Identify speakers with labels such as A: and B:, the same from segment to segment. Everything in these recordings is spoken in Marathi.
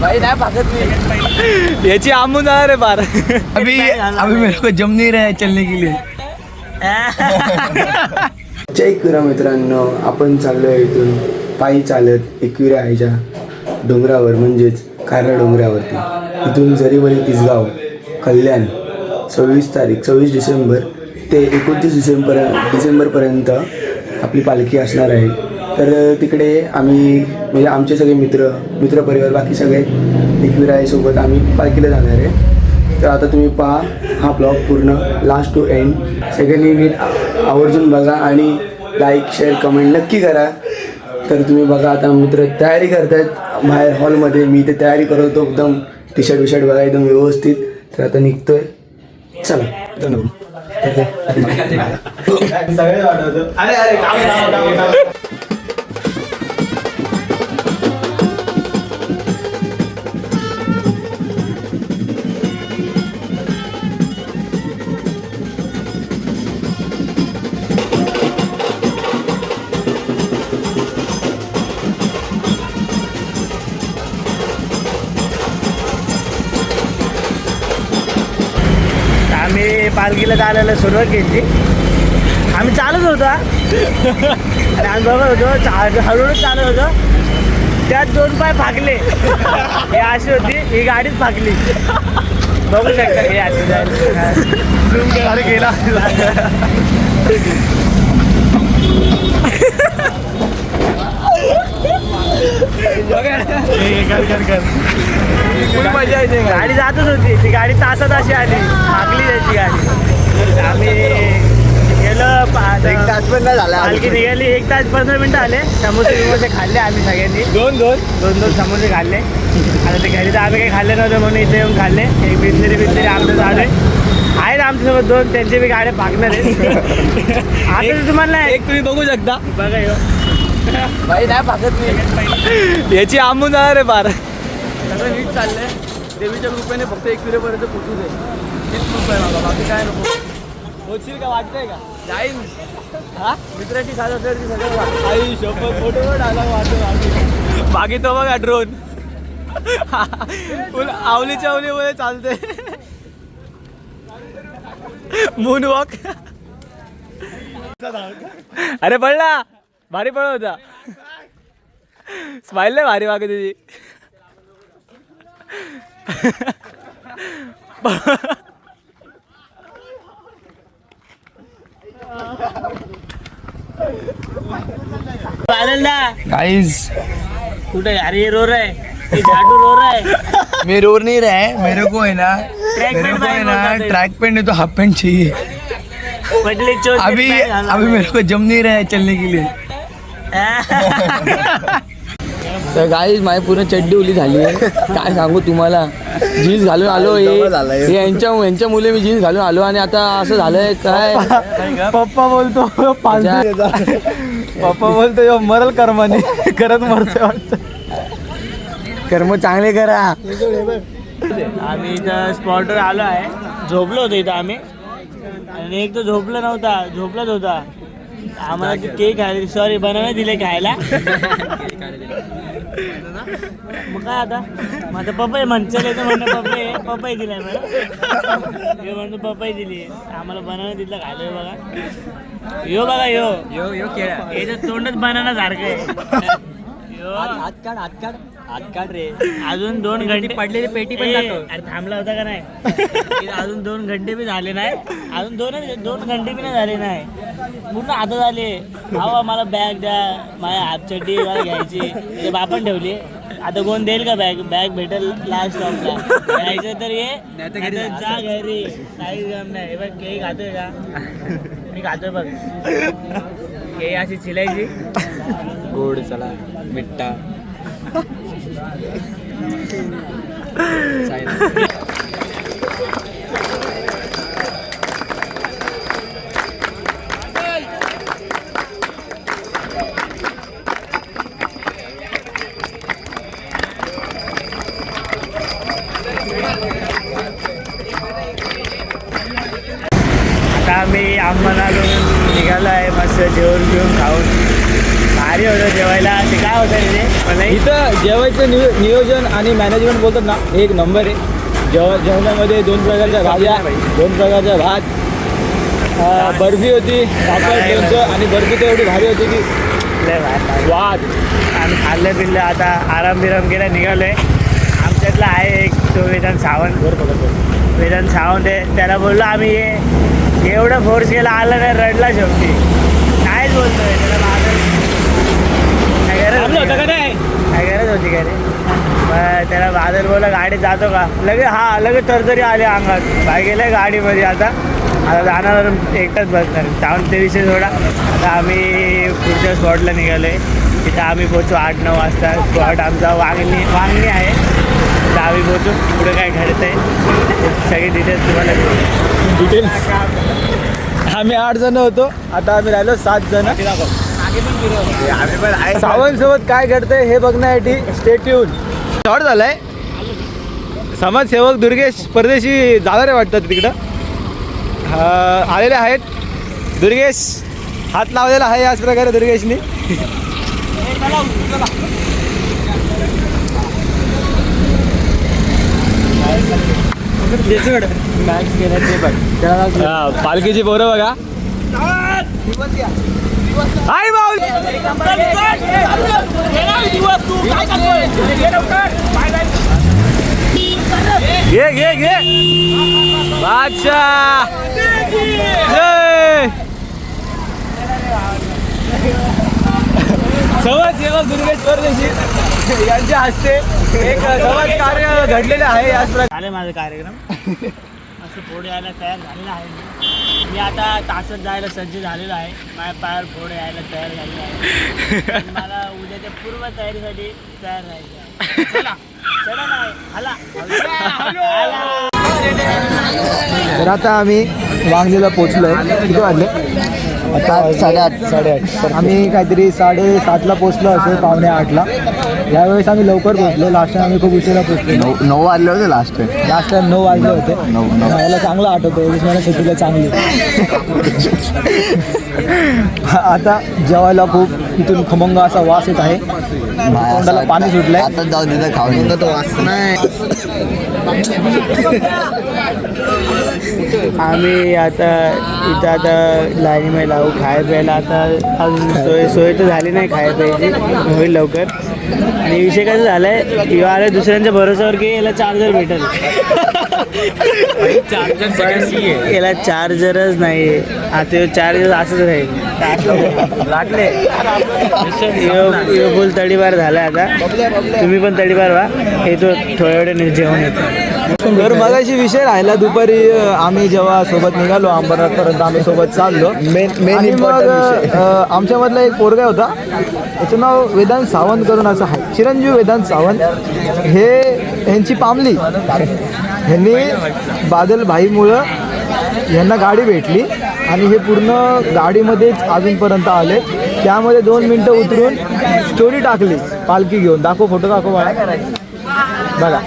A: भाई नाही भागत मी.
B: याची जाणार आहे बार.
C: अभी अभी मेरे को जम नहीं रहा है चलने के लिए.
D: जय कुरा मित्रांनो आपण चाललो आहे इथून. पायी चालत एकविरा आईच्या डोंगरावर म्हणजेच खारला डोंगरावरती. इथून जरीवरी तिसगाव कल्याण सव्वीस तारीख सव्वीस डिसेंबर ते एकोणतीस डिसेंबर डिसेंबरपर्यंत आपली पालखी असणार आहे. तर तिकडे आम्ही म्हणजे आमचे सगळे मित्र मित्रपरिवार बाकी सगळे एकविरा आईसोबत आम्ही पालखीला जाणार आहे. तर आता तुम्ही पहा हा ब्लॉग पूर्ण लास्ट टू एंड सगळ्यांनी नीट आवर्जून बघा आणि लाईक शेअर कमेंट नक्की करा. तर तुम्ही बघा आता मित्र तयारी करतायत. बाहेर हॉलमध्ये मी ते तयारी करतो एकदम टी शर्ट विशर्ट बघा एकदम व्यवस्थित. तर आता निघतोय. चला. धन्यवाद.
B: पालखीला चालायला सुरुवात केली. आम्ही चालत होतो. आणि आम्ही बघत होतो चा- हळूहळू चालत होतो. त्यात दोन पाय फाकले. ही अशी होती ही गाडीच फाकली. बघू शकता हे अशी जायला गेला. गाडी जातच होती. ती गाडी तासात अशी आली. फाकली त्याची गाडी आम्ही गेलो पा-
A: एक तास पण नाही झाला
B: पालखी निघाली एक तास पंधरा मिनिटं आले. समोसे बिमोसे खाल्ले आम्ही सगळ्यांनी.
A: दोन दोन?
B: दोन दोन समोसे खाल्ले. आता ते घरी तर आम्ही काही खाल्ले नव्हते म्हणून इथे येऊन खाल्ले. एक बिस्लरी बिस्लरी आमचं चालू आहे आहेत आमच्यासोबत दोन त्यांचे बी गाड्या भागणार आहेत. आता ते तुम्हाला नाही.
A: एक तुम्ही बघू शकता.
B: बघा ह्यो.
A: भाई नाही भागत मी.
B: याची आंबून जाणार आहे बार.
A: सगळं नीट चाललंय. देवीच्या कृपेने फक्त एक पर्यंत पोचू दे. आहे बाबा बाकी काय नको.
B: होतील का? वाटतंय का?
A: जाईन
B: हा?
A: मित्राची असेल ती सगळं
B: आई शपथ फोटो आला वाटतो बाकी तो बघा ड्रोन फुल आवली चावली मध्ये चालते मून वॉक अरे पडला भारी पड होता. स्माईल नाही भारी वागे तुझी चालेल ना
C: गाइस
B: कुठे? अरे हे रोर आहे हे झाडू रोर आहे
C: मैं रो नहीं रहा है मेरे को है ना. मेरे को है ना.
B: है।
C: ट्रैक पैंट नहीं तो हाफ पैंट चाहिए. अभी अभी मेरे को जम नहीं रहा है चलने के लिए.
A: तर गाईज माझी पूर्ण चड्डी उली झाली आहे. काय सांगू तुम्हाला? जीन्स घालून आलो हे हे. यांच्या यांच्या मुले मी जीन्स घालून आलो आणि आता असं झालंय काय?
B: पप्पा बोलतो पप्पा बोलतो यो मरल कर्माने. करत मरतोय वाटतं.
A: कर्म चांगले करा.
B: आम्ही इथं स्पॉटवर आलो आहे. झोपलो होतो इथं आम्ही. आणि एक तर झोपला नव्हता झोपलाच होता. आम्हाला केक खायला सॉरी बनाना दिले खायला. मग काय आता? आता पपई म्हणचं येतं म्हणणं पपई पपई दिलाय मला. हे म्हणतो पपई दिली आम्हाला बनाना दिला खायला. हे बघा. यो बघा यो.
A: यो यो केळा
B: याचं तोंडच बनाना सारखं आहे. यो
A: हात काढ हात काढ. रे.
B: अजून दोन घंटे
A: पडलेली पेटी पण दाखव.
B: अरे थांबला होता का नाही? अजून दोन घंटे बी झाले नाही. अजून दोन दोन घंटे बी नाही झाले नाही. पूर्ण आता झाले. भावा मला बॅग द्या. माझ्या हाफ चड्डी मला घ्यायची. ते बापन ठेवली. आता कोण देईल का बॅग बॅग भेटेल लास्ट स्टॉपला घ्यायचं तर ये. जा. घरी. काही काम नाही. बघ केळी खातोय का? मी खातोय बघ. केळी अशी चिलायची.
A: गोड चला मिठ्ठा.
B: आता आम्ही अंबनाला निघालो आहे मस्त जेवण घेऊन खाऊन भारी होतं जेवायला. ते काय होतं रे? ते मला
A: इथं जेवायचं नियो नियोजन आणि मॅनेजमेंट बोलतात ना हे एक नंबर आहे. जेव जेवणामध्ये दोन प्रकारच्या भाज्या दोन प्रकारच्या भात अं, बर्फी होती पापड लोणचं आणि बर्फी तर एवढी भारी होती की
B: लय भारी.
A: स्वाद.
B: आम्ही खाल्लं पिल्लं आता आराम बिराम केला निघालोय. आमच्यातला आहे एक तो वेदांत सावंत. वेदांत सावंत आहे. त्याला बोललो आम्ही ये एवढं फोर्स केला आलं नाही रडला शेवटी. कायच बोलतोय त्याला गरज
A: थांबलं
B: होती
A: होतं
B: का?
A: का नाही
B: काय गरज होती का रे? मग त्याला बादल बोला गाडी जातो का? लगेच हा लगेच तरतरी आले अंगात. बाय गेलाय गाडीमध्ये आता. आता जाणार एकटाच बसणार. जाऊन ते विषय सोडा. आता आम्ही पुढच्या स्पॉटला निघालो आहे तिथं आम्ही पोचू आठ नऊ वाजता. स्पॉट आमचा वांगणी वांगणी आहे. तर आम्ही पोचू पुढे काय घडत आहे सगळी डिटेल्स तुम्हाला.
A: डिटेल्स आम्ही आठ जण होतो. आता आम्ही राहिलो सात जण. सावंत सोबत काय घडतंय हे बघण्यासाठी स्टेट येऊन शॉर्ट झालाय. समाजसेवक दुर्गेश परदेशी जाणारे वाटतात तिकडं. आलेले आहेत. दुर्गेश हात लावलेला आहे याच प्रकारे दुर्गेशनी. पालखीची पोरं बघा. आई भाऊ घे घे घे. बादशाह. जय. समाजसेवक दुर्गेश्वर यांच्या हस्ते एक समाज कार्य घडलेलं आहे याच प्रकारे.
B: माझा कार्यक्रम. असं पुढे यायला तयार झालेला आहे मी आता तासात जायला सज्ज झालेलो आहे. माझ्या पायावर पुढे यायला तयार झालेलो आहे. मला उद्याच्या पूर्व तयारीसाठी तयार राहायचं आहे. चला. चला नाही हला. हला.
A: तर आता आम्ही वांगणीला पोचलोय. किती वाजले? आता साडेआठ साडेआठ. आम्ही काहीतरी साडेसातला पोचलो असेल पावणे आठला. यावेळेस आम्ही लवकर पोचलो लास्ट टाइम आम्ही खूप उशिरा पोचलो
C: नऊ वाजले होते लास्ट
A: लास्ट टाइम नऊ वाजले होते. मला चांगलं आठवतं एवढीच मला शेतीला चांगली. आता जेवायला खूप इथून खमंग असा वास येत आहे. तोंडाला पाणी सुटलंय.
C: आता जाऊ तिथं खाऊन तो
B: आम्ही आता इथं आता लाईनीमध्ये लावू. खाय प्यायला आता अजून सोय सोय तर झाली नाही खाय प्यायची. होईल लवकर. आणि विषय कसं झालाय? किंवा अरे दुसऱ्यांच्या भरोश्यावर की याला चार्जर भेटेल? याला चार्जरच नाही आता चार्जर असंच राहील. लाटले फुल तडीपार झाला आता. तुम्ही पण तडीपार व्हा. येतो थोड्या वेळाने जेवण येतो.
A: तर मगाशी विषय राहिला दुपारी आम्ही जेव्हा सोबत निघालो अंबरनाथपर्यंत आम्ही सोबत चाललो. आणि मग आमच्यामधला एक पोरगा होता त्याचं नाव वेदांत सावंत करून असं आहे. चिरंजीव वेदांत सावंत. हे ह्यांची पामली. ह्यांनी बादल भाईमुळं यांना गाडी भेटली आणि हे पूर्ण गाडीमध्येच अजूनपर्यंत आले. त्यामध्ये दोन मिनटं उतरून स्टोरी टाकली पालखी घेऊन. दाखव फोटो दाखव मला बघा.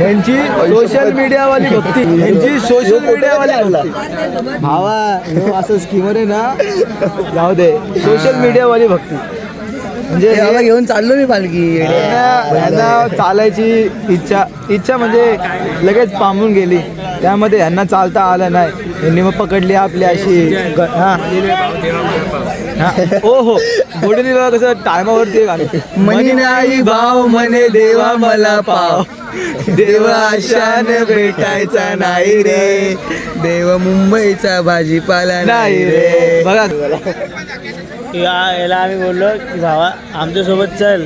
A: यांची सोशल मीडियावाली भक्ती. ह्यांची सोशल मीडियावाली भावा असं स्कीमर आहे ना जाऊ दे. सोशल मीडियावाली भक्ती. म्हणजे हे-
C: घेऊन चाललो मी पालखी.
A: यांना चालायची इच्छा इच्छा म्हणजे लगेच पांबून गेली. त्यामध्ये यांना चालता आलं नाही. यांनी मग पकडली आपली अशी हा. हा. ओ हो. कसं टायमावरती.
C: मनी नाही भाव म्हणे देवा मला पाव. देव आशाने भेटायचा नाही रे. देव मुंबईचा भाजीपाला
A: नाही रे. बघा.
B: या याला आम्ही बोललो की भावा आमच्यासोबत चल.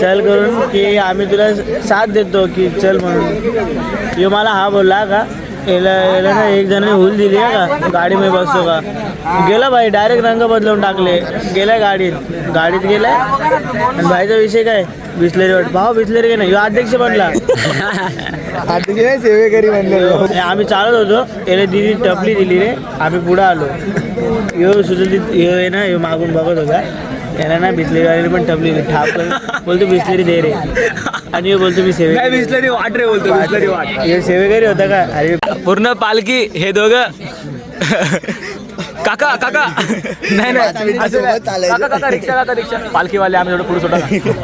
B: चल करून की आम्ही तुला साथ देतो की चल म्हणून. यो मला हा बोलला का याला याला ना एक जणांनी हुल दिली आहे का गाडीमध्ये बसतो का? गेला भाई डायरेक्ट रंग बदलवून टाकले. गेलाय गाडीत. गाडीत गेलाय. आणि भाईचा विषय काय? बिसलेरी वाट. भाऊ बिसलेरी नाही? यो अध्यक्ष बनला.
A: आता सेवेकरी म्हणलेलो
B: आणि आम्ही चालत होतो. याला दिदी टपली दिली रे. आम्ही पुढं आलो. यो सुचल ह्यो आहे ना ह्यो मागून बघत होता. याला ना बिस्लेरीवाल्याने पण टपली दिली. ठाप बोलतो बिस्लेरी दे रे. आणि बोलतो मी सेवे
A: बिस्लरी वाट रे बोलतो बिस्लरी वाट.
B: ह्यो सेवेकरी होता का? अरे
A: पूर्ण पालखी हे दोघं.
E: काका काका. नाही नाही. असं नाही. काका काका रिक्षा काका रिक्षा. पालखीवाले आम्ही थोडं पुढे सोडा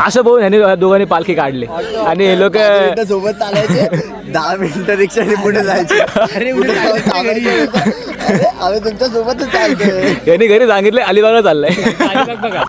E: असं बघून यांनी दोघांनी पालखी काढली. आणि हे लोक
C: सोबत चालायचे. दहा मिनिटं रिक्षाने पुढे जायचे. अरे आम्ही तुमच्या सोबतच चालतोय.
E: यांनी घरी सांगितले अलिबागला चाललंय. बघा.